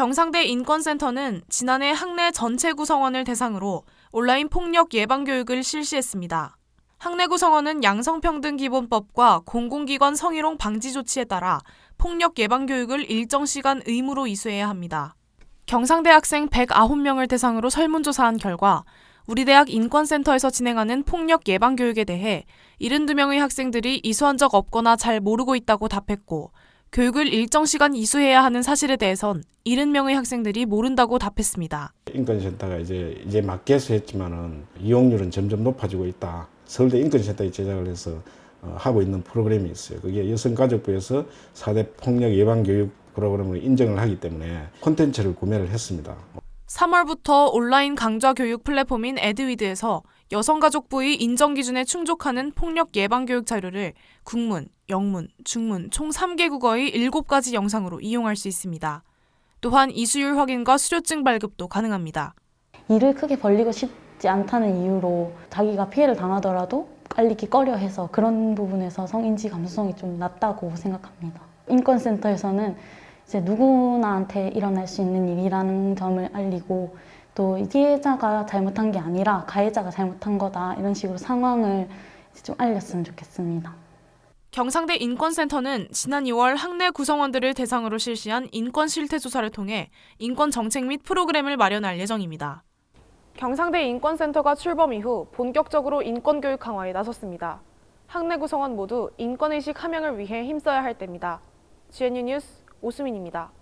경상대 인권센터는 지난해 학내 전체 구성원을 대상으로 온라인 폭력 예방 교육을 실시했습니다. 학내 구성원은 양성평등기본법과 공공기관 성희롱 방지 조치에 따라 폭력 예방 교육을 일정 시간 의무로 이수해야 합니다. 경상대 학생 109명을 대상으로 설문조사한 결과 우리 대학 인권센터에서 진행하는 폭력 예방 교육에 대해 72명의 학생들이 이수한 적 없거나 잘 모르고 있다고 답했고 교육을 일정 시간 이수해야 하는 사실에 대해선 70명의 학생들이 모른다고 답했습니다. 인권센터가 이제 이제 막 개수했지만은 이용률은 점점 높아지고 있다. 서울대 인권센터에 제작을 해서 어, 하고 있는 프로그램이 있어요. 그게 여성가족부에서 4대 폭력 예방 교육 프로그램을 인정을 하기 때문에 콘텐츠를 구매를 했습니다. 3월부터 온라인 강좌 교육 플랫폼인 에드위드에서 여성가족부의 인정 기준에 충족하는 폭력 예방 교육 자료를 국문, 영문, 중문 총 3개 국어의 7가지 영상으로 이용할 수 있습니다. 또한 이수율 확인과 수료증 발급도 가능합니다. 일을 크게 벌리고 싶지 않다는 이유로 자기가 피해를 당하더라도 알리기 꺼려 해서 그런 부분에서 성인지 감수성이 좀 낮다고 생각합니다. 인권센터에서는 이제 누구나한테 일어날 수 있는 일이라는 점을 알리고 또이 피해자가 잘못한 게 아니라 가해자가 잘못한 거다 이런 식으로 상황을 좀 알렸으면 좋겠습니다. 경상대 인권센터는 지난 2월 학내 구성원들을 대상으로 실시한 인권 실태 조사를 통해 인권 정책 및 프로그램을 마련할 예정입니다. 경상대 인권센터가 출범 이후 본격적으로 인권 교육 강화에 나섰습니다. 학내 구성원 모두 인권의식 함양을 위해 힘써야 할 때입니다. GNU 뉴스 오수민입니다.